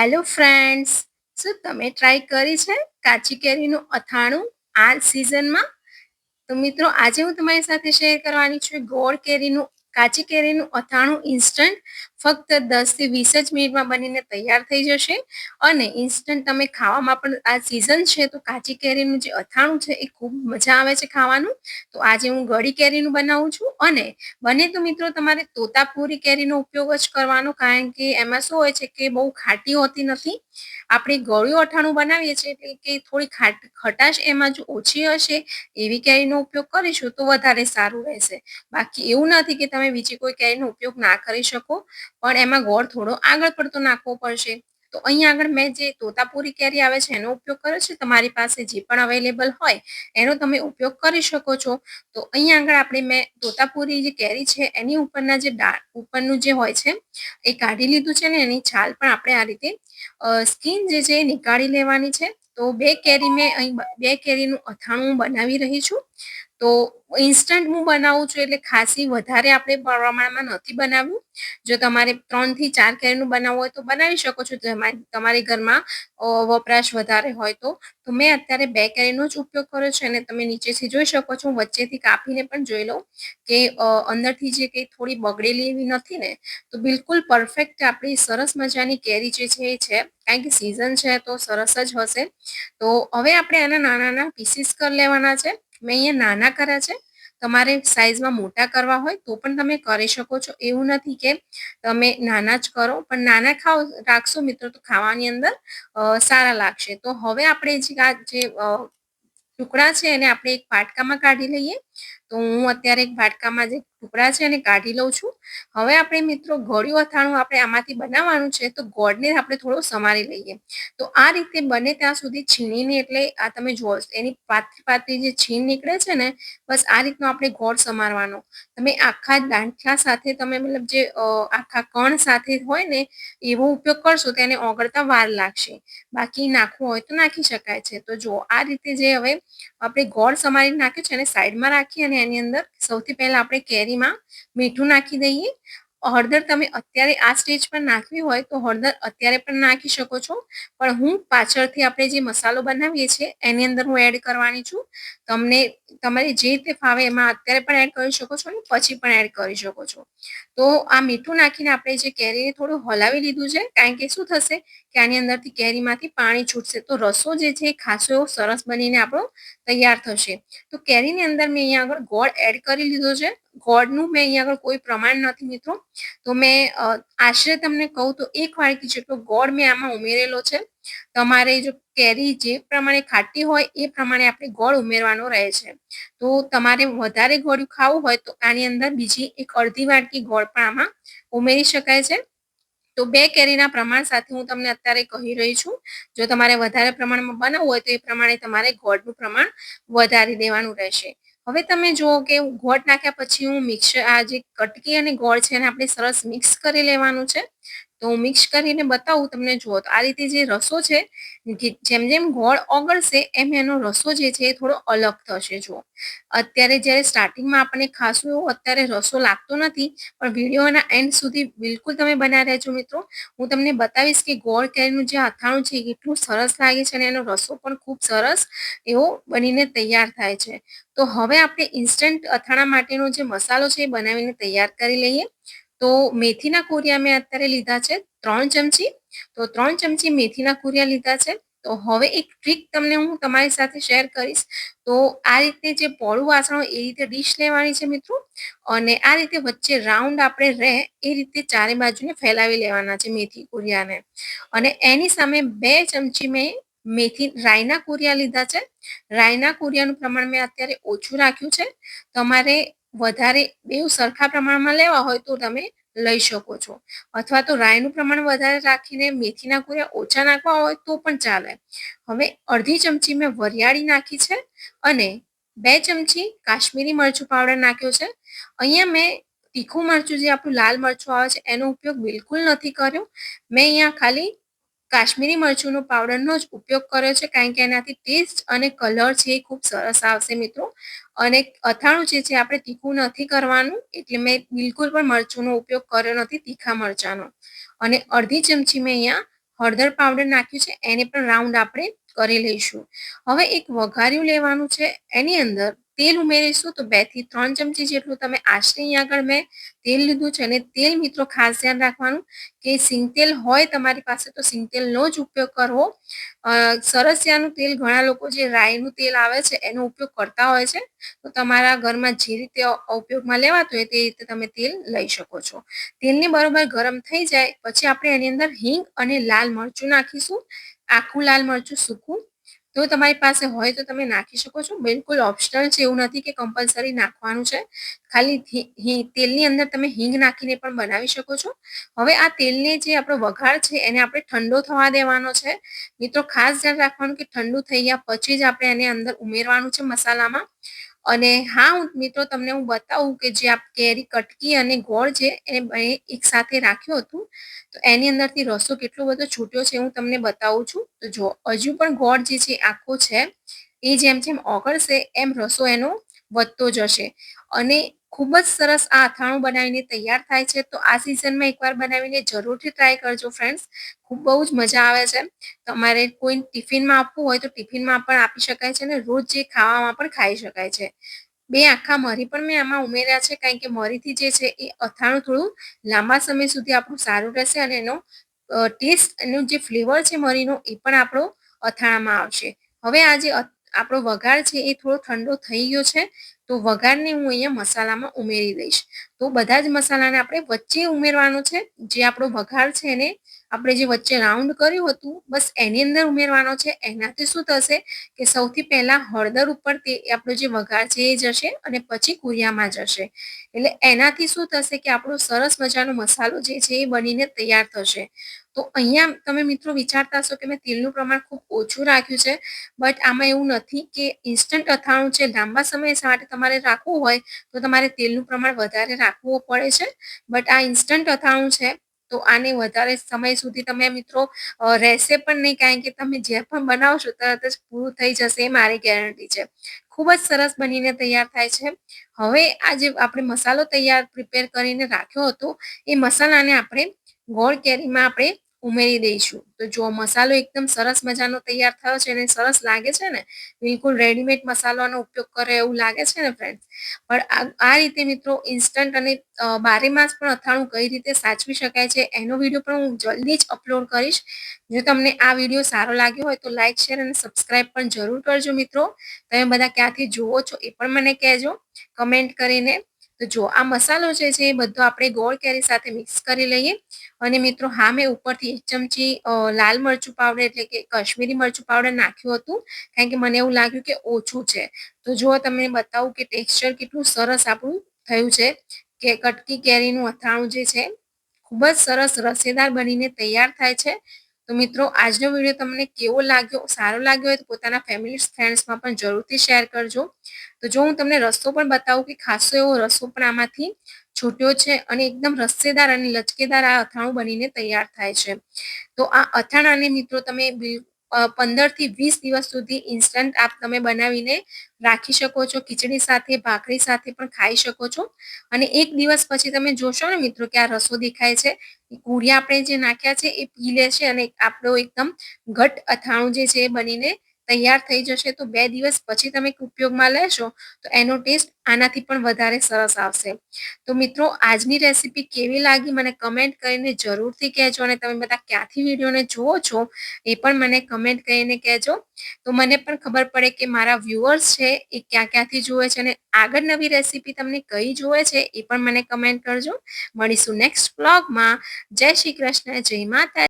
Hello friends શું તમે try કરી છે કાચી કેરીનું અથાણું આ સિઝનમાં તો મિત્રો, આજે હું તમારી સાથે શેર કરવાની છું ગોળ કેરીનું, કાચી કેરીનું અથાણું ઇન્સ્ટન્ટ ફક્ત દસથી વીસ જ મિનિટમાં બનીને તૈયાર થઈ જશે અને ઇન્સ્ટન્ટ તમે ખાવામાં પણ આ સિઝન છે તો કાચી કેરીનું જે અથાણું છે એ ખૂબ મજા આવે છે ખાવાનું. તો આજે હું ગળી કેરીનું બનાવું છું અને બને તો મિત્રો તમારે તોતાપુરી કેરીનો ઉપયોગ જ કરવાનો કારણ કે એમાં શું હોય છે કે બહુ ખાટી હોતી નથી. આપણે ગળ્યું અઠાણું બનાવીએ છીએ એટલે કે થોડી ખાટ ખટાશ એમાં જો ઓછી હશે એવી કેરીનો ઉપયોગ કરીશું તો વધારે સારું રહેશે. બાકી એવું નથી કે તમે બીજી કોઈ કેરીનો ઉપયોગ ના કરી શકો. પણ એમાં ગોળ થોડો આગળ પડતો નાખવો પડશે. તો અહીંયા આગળ મેં જે તોતાપુરી કેરી આવે છે, એનો ઉપયોગ કર્યો છે? તમારી પાસે જે પણ અવેલેબલ હોય, એનો તમે ઉપયોગ કરી શકો છો. તો અહીંયા આગળ આપણે મેં તોતાપુરી જે કેરી છે, એની ઉપરના જે ડાળ ઉપરનું જે હોય છે, એ કાઢી લીધું છે ને, એની છાલ પણ આપણે આ રીતે સ્કીન જે છે એ નીકાળી લેવાની છે. તો બે કેરી મેં અહીં, બે કેરીનું અથાણું બનાવી રહી છું. તો ઇન્સ્ટન્ટ હું બનાવું છું એટલે ખાસી વધારે આપણે પ્રમાણમાં નથી બનાવ્યું જો તમારે ત્રણથી ચાર કેરીનું બનાવવું હોય તો બનાવી શકો છો. તમારી ઘરમાં વપરાશ વધારે હોય તો. તો મેં અત્યારે બે કેરીનો જ ઉપયોગ કર્યો છે અને તમે નીચેથી જોઈ શકો છો. વચ્ચેથી કાપીને પણ જોઈ લો કે અંદરથી જે કંઈ થોડી બગડેલી એવી નથી ને, તો બિલકુલ પરફેક્ટ આપણી સરસ મજાની કેરી જે છે એ છે. કારણ કે સિઝન છે તો સરસ જ હશે. તો હવે આપણે આના નાના નાના પીસીસ કરી લેવાના છે. મેં અહીંયા નાના કર્યા છે. તમારે સાઈઝમાં મોટા કરવા હોય તો પણ તમે કરી શકો છો. એવું નથી કે તમે નાના જ કરો. પણ નાના ખાઓ, રાખશો મિત્રો તો ખાવાની અંદર સારા લાગશે. તો હવે આપણે જે આ, જે ટુકડા છે એને આપણે એક પાટકામાં કાઢી લઈએ. તો હું અત્યારે એક વાટકામાં જે ટુકડા છે એને કાઢી લઉં છું. હવે આપણે મિત્રો ગળ્યું અથાણું આપણે આમાંથી બનાવવાનું છે તો ગોળને આપણે થોડો સમારી લઈએ. તો આ રીતે બને ત્યાં સુધી છીણીને એટલે આ તમે જુઓ એની પાતળી પાતળી જે છીણ નીકળે છે ને, બસ આ રીતનો આપણે ગોળ સમારવાનો. તમે આખા દાંઠલા સાથે તમે મતલબ જે આખા કણ સાથે હોય ને, એવો ઉપયોગ કરશો તો એને ઓગળતા વાર લાગશે. બાકી નાખવું હોય તો નાખી શકાય છે. તો જો આ રીતે જે હવે આપણે ગોળ સમારી નાખ્યું છે એને સાઈડમાં રાખી અને એની અંદર સૌથી પહેલા આપણે કેરીમાં મીઠું નાખી દઈએ હળદર તમે અત્યારે આ સ્ટેજ પર નાખવી હોય તો હળદર અત્યારે પણ નાખી શકો છો. પણ હું પાછળથી આપણે જે મસાલો બનાવીએ છીએ, એની અંદર હું એડ કરવાની છું. તમને તમારે જે રીતે ફાવે એમાં અત્યારે પણ એડ કરી શકો છો અને પછી પણ એડ કરી શકો છો. તો આ મીઠું નાખીને આપણે જે કેરીને થોડું હલાવી લીધું છે, કારણ કે શું થશે કે આની અંદરથી કેરીમાંથી પાણી છૂટશે. તો રસો જે છે ખાસો એવો સરસ બનીને આપણો તૈયાર થશે. તો કેરીની અંદર મેં અહીંયા આગળ ગોળ એડ કરી લીધો છે. ગોળનું મેં અહીંયા આગળ કોઈ પ્રમાણ નથી મિત્રો. તો મેં આશરે તમને કહું તો એક વાડકી જેટલો ગોળ મેં આમાં ઉમેરેલો છે. તમારે જો કેરી જે પ્રમાણે ખાટી હોય એ પ્રમાણે આપણે ગોળ ઉમેરવાનો રહે છે. તો તમારે વધારે ગોળ્યું ખાવું હોય તો આની અંદર બીજી એક અડધી વાડકી ગોળ પણ આમાં ઉમેરી શકાય છે. તો બે કેરીના પ્રમાણ સાથે હું તમને અત્યારે કહી રહી છું. જો તમારે વધારે પ્રમાણમાં બનાવવું હોય તો એ પ્રમાણે તમારે ગોળનું પ્રમાણ વધારી દેવાનું રહેશે. હવે તમે જુઓ કે ગોળ નાખ્યા પછી હું મિક્સર આ જે કટકી અને ગોળ છે એને આપણે સરસ મિક્સ કરી લેવાનું છે. તો હું મિક્સ કરીને બતાવું તમને, જુઓ તો આ રીતે જે રસો છે જેમ જેમ ગોળ ઓગળશે એમ એનો રસો જે છે એ થોડો અલગ થશે, જુઓ. અત્યારે જ્યારે સ્ટાર્ટિંગમાં આપણને ખાસું એવો અત્યારે રસો લાગતો નથી, પણ વિડીયોના એન્ડ સુધી બિલકુલ તમે બના રહેજો મિત્રો. હું તમને બતાવીશ કે ગોળ કેરીનું જે અથાણું છે કેટલું સરસ લાગે છે અને એનો રસો પણ ખૂબ સરસ એવો બનીને તૈયાર થાય છે. તો હવે આપણે ઇન્સ્ટન્ટ અથાણા માટેનો જે મસાલો છે એ બનાવીને તૈયાર કરી લઈએ. તો મેથીના કુરિયા મેં અત્યારે લીધા છે ત્રણ ચમચી. તો ત્રણ ચમચી મેથીના કુરિયા લીધા છે. તો હવે એક ટ્રીક તમને હું તમારી સાથે શેર કરીશ. તો આ રીતે જે પોળું વાસણ એ રીતે ડીશ લેવાની છે મિત્રો. અને આ રીતે વચ્ચે રાઉન્ડ આપણે રહે એ રીતે ચારે બાજુને ફેલાવી લેવાના છે મેથી કુરિયાને. અને એની સામે બે ચમચી મેં મેથી રાયના કુરિયા લીધા છે. રાયના કુરિયાનું પ્રમાણ મેં અત્યારે ઓછું રાખ્યું છે. તમારે વધારે બેવ સરખા પ્રમાણમાં લેવા હોય તો તમે લઈ શકો છો. અથવા તો રાયનું પ્રમાણ વધારે રાખીને મેથીના કુરિયા ઓછા નાખવા હોય તો પણ ચાલે. હવે અડધી ચમચી મેં વરિયાળી નાખી છે અને બે ચમચી કાશ્મીરી મરચું પાવડર નાખ્યો છે. અહીંયા મેં તીખું મરચું જે આપણું લાલ મરચું આવે છે એનો ઉપયોગ બિલકુલ નથી કર્યો. મેં અહીંયા ખાલી કાશ્મીરી મરચુંનો પાવડરનો જ ઉપયોગ કર્યો છે, કારણ કે એનાથી ટેસ્ટ અને કલર છે એ ખૂબ સરસ આવશે મિત્રો. અને અથાણું જે છે આપણે તીખું નથી કરવાનું, એટલે મેં બિલકુલ પણ મરચુંનો ઉપયોગ કર્યો નથી, તીખા મરચાંનો. અને અડધી ચમચી મેં અહીંયા હળદર પાવડર નાખ્યું છે, એને પણ રાઉન્ડ આપણે કરી લઈશું. હવે એક વઘાર્યું લેવાનું છે, એની અંદર તેલ ઉમેરીશું તો બેથી ત્રણ ચમચી જેટલું તમે આશરે અહીં આગળ મેં તેલ લીધું છે અને તેલ મિત્રો ખાસ ધ્યાન રાખવાનું કે સિંગતેલ હોય તમારી પાસે તો સિંગતેલનો જ ઉપયોગ કરવો. સરસિયાનું તેલ ઘણા લોકો જે રાઈનું તેલ આવે છે એનો ઉપયોગ કરતા હોય છે. તો તમારા ઘરમાં જે રીતે ઉપયોગમાં લેવાતું હોય તે રીતે તમે તેલ લઈ શકો છો. તેલને બરોબર ગરમ થઈ જાય પછી આપણે એની અંદર હિંગ અને લાલ મરચું નાખીશું. આખું લાલ મરચું સૂકું તો તમારી પાસે હોય તો તમે નાખી શકો છો. બિલકુલ ઓપ્શનલ છે એવું નથી કે કમ્પલસરી નાખવાનું છે. ખાલી તેલની અંદર તમે હિંગ નાખીને પણ બનાવી શકો છો. હવે આ તેલને જે આપણો વઘાર છે એને આપણે ઠંડો થવા દેવાનો છે. મિત્રો ખાસ ધ્યાન રાખવાનું કે ઠંડુ થઈ ગયા પછી જ આપણે એને અંદર ઉમેરવાનું છે મસાલામાં. અને હા મિત્રો તમને હું બતાવું કે જે આ કેરી કટકી અને ગોળ છે એને એક સાથે રાખ્યું હતું, તો એની અંદરથી રસો કેટલો બધો છૂટ્યો છે, હું તમને બતાવું છું. તો જો, હજુ પણ ગોળ જે છે આખો છે, એ જેમ જેમ ઓગળશે, એમ રસો એનો વધતો જશે. અને ખૂબ જ સરસ આ અથાણું બનાવીને તૈયાર થાય છે. તો આ સિઝનમાં એકવાર બનાવીને જરૂરથી ટ્રાય કરજો ફ્રેન્ડ્સ ખૂબ બહુ જ મજા આવે છે. તમારે કોઈ ટિફિનમાં આપવું હોય તો ટિફિનમાં પણ આપી શકાય છે અને રોજ જે ખાવામાં પણ ખાઈ શકાય છે. બે આખા મરી પણ મેં આમાં ઉમેર્યા છે કારણ કે મરીથી જે છે એ અથાણું થોડું લાંબા સમય સુધી આપણું સારું રહેશે અને એનો ટેસ્ટ એનો જે ફ્લેવર છે મરીનો એ પણ આપણો અથાણામાં આવશે. હવે આ જે આપણો વઘાર છે એ થોડો ઠંડો થઈ ગયો છે. તો વઘારને હું અહીંયા મસાલામાં ઉમેરી દઈશ. તો બધા જ મસાલાને આપણે વચ્ચે ઉમેરવાનો છે. જે આપણો વઘાર છે એને આપણે જે વચ્ચે રાઉન્ડ કર્યું હતું, બસ એની અંદર ઉમેરવાનો છે. એનાથી શું થશે કે સૌથી પહેલા હળદર ઉપર તે આપણો જે વઘાર છે એ જશે અને પછી કુરિયામાં જશે. એટલે એનાથી શું થશે કે આપણો સરસ મજાનો મસાલો જે છે એ બનીને તૈયાર થશે. તો અહીંયા તમે મિત્રો વિચારતા હશો કે મેં તેલનું પ્રમાણ ખૂબ ઓછું રાખ્યું છે, બટ આમાં એવું નથી કે ઇન્સ્ટન્ટ અથાણું છે, લાંબા સમય માટે તમારે રાખવું હોય તો તમારે તેલનું પ્રમાણ વધારે રાખવું પડે છે. બટ આ ઇન્સ્ટન્ટ અથાણું છે, તો આને વધારે સમય સુધી તમે મિત્રો રહેશે પણ નહીં, કારણ કે તમે જે પણ બનાવશો તરત જ પૂરું થઈ જશે, એ મારી ગેરંટી છે. ખૂબ જ સરસ બનીને તૈયાર થાય છે. હવે આ જે આપણે મસાલો તૈયાર પ્રિપેર કરીને રાખ્યો હતો, એ મસાલાને આપણે ગોળ કેરીમાં આપણે ઉમેરી દઈશું. તો જો મસાલો એકદમ સરસ મજાનો તૈયાર થયો છે અને સરસ લાગે છે ને, બિલકુલ રેડીમેડ મસાલાનો ઉપયોગ કરે એવું લાગે છે ને ફ્રેન્ડ પણ આ રીતે મિત્રો ઇન્સ્ટન્ટ અને બારે માસ પણ અથાણું કઈ રીતે સાચવી શકાય છે એનો વીડિયો પણ હું જલ્દી જ અપલોડ કરીશ. જો તમને આ વીડિયો સારો લાગ્યો હોય તો લાઇક શેર અને સબસ્ક્રાઇબ પણ જરૂર કરજો મિત્રો. તમે બધા ક્યાંથી જુઓ છો એ પણ મને કહેજો કમેન્ટ કરીને. તો જો આ મસાલો છે જે બધો આપણે ગોળ કેરી સાથે મિક્સ કરી લઈએ. અને મિત્રો હા, મેં ઉપરથી એક ચમચી લાલ મરચું પાવડર એટલે કે કશ્મીરી મરચું પાવડર નાખ્યું હતું. કારણ કે મને એવું લાગ્યું કે ઓછું છે. તો જો તમને બતાવું કે ટેક્સચર કેટલું સરસ આપણું થયું છે. કે કટકી કેરીનું અથાણું જે છે, ખૂબ જ સરસ રસેદાર બનીને તૈયાર થાય છે. તો મિત્રો, આજનો વીડિયો તમને કેવો લાગ્યો, સારો લાગ્યો હોય તો પોતાના ફેમિલી ફ્રેન્ડ્સમાં પણ જરૂરથી શેર કરજો. તો જો હું તમને રસ્તો પણ બતાવું કે ખાસો એવો રસ્તો પણ આમાંથી છૂટ્યો છે અને એકદમ રસ્સેદાર અને લચકેદાર આ અથાણું બનીને તૈયાર થાય છે. તો આ અથાણાને મિત્રો તમે પંદરથી વીસ દિવસ સુધી ઇન્સ્ટન્ટ આપ તમે બનાવીને રાખી શકો છો. ખીચડી સાથે, ભાખરી સાથે પણ ખાઈ શકો છો. અને એક દિવસ પછી તમે જોશો ને મિત્રો કે આ રસો દેખાય છે. કુડિયા આપણે જે નાખ્યા છે એ પી લે છે અને આપણો એકદમ ઘટ અથાણું જે છે બનીને તૈયાર થઈ જશે તો બે દિવસ પછી તમે ઉપયોગમાં લેશો, તો એનો ટેસ્ટ આનાથી પણ વધારે સરસ આવશે. તો મિત્રો, આજની રેસીપી કેવી લાગી મને કમેન્ટ કરીને જરૂરથી કહેજો અને તમે બધા ક્યાંથી વિડીયોને જુઓ છો એ પણ મને કમેન્ટ કરીને કહેજો. તો મને પણ ખબર પડે કે મારા વ્યુઅર્સ છે એ ક્યાં ક્યાંથી જુએ છે અને આગળ નવી રેસીપી તમને કઈ જુએ છે એ પણ મને કમેન્ટ કરજો. મળીશું નેક્સ્ટ બ્લોગમાં જય શ્રી કૃષ્ણ, જય માતા